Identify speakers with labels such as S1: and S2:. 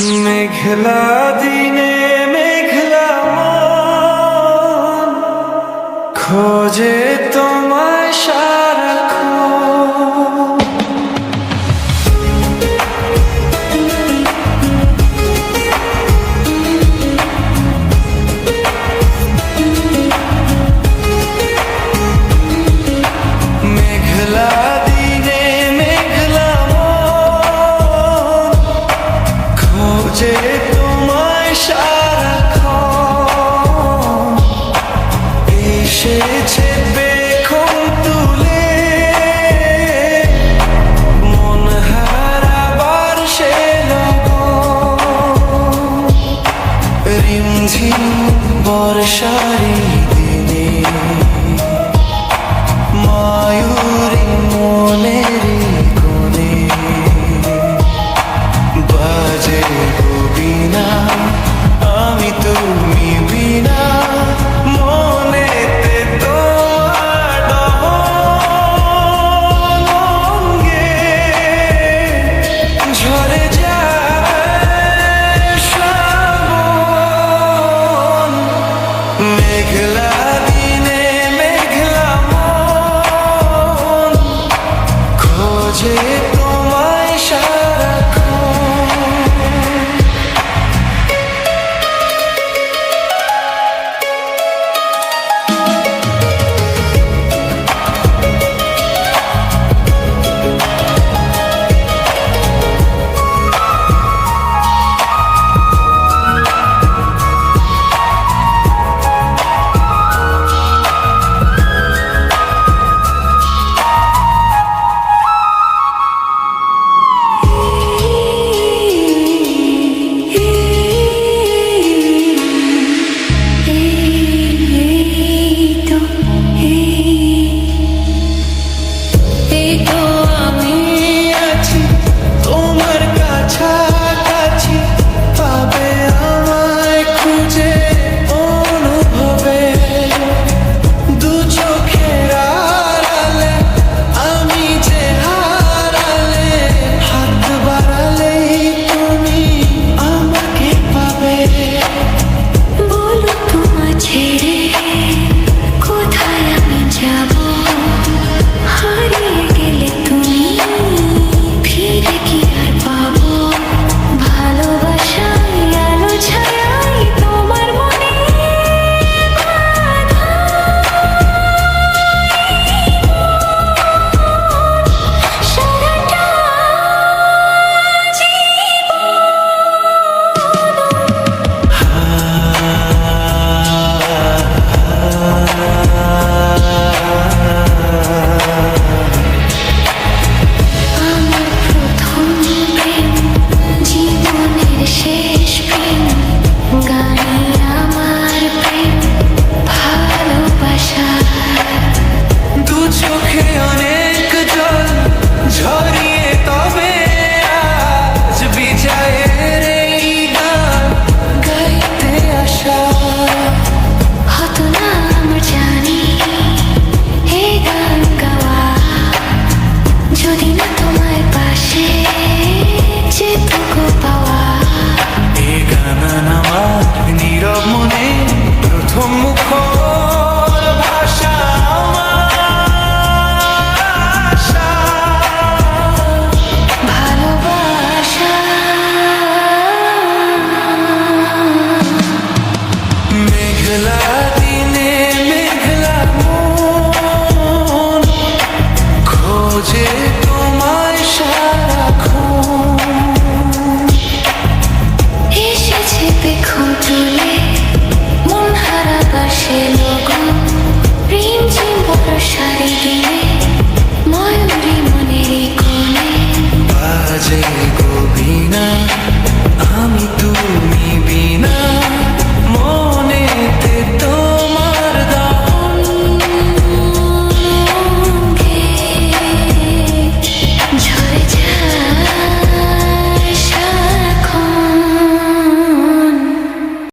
S1: মেঘলা দিনে মেঘলা মন। খোঁজে তোমায় সারাক্ষণ এসেছে বেখন তুলে। মন হারাবার সে রিমঝিম বর্ষা light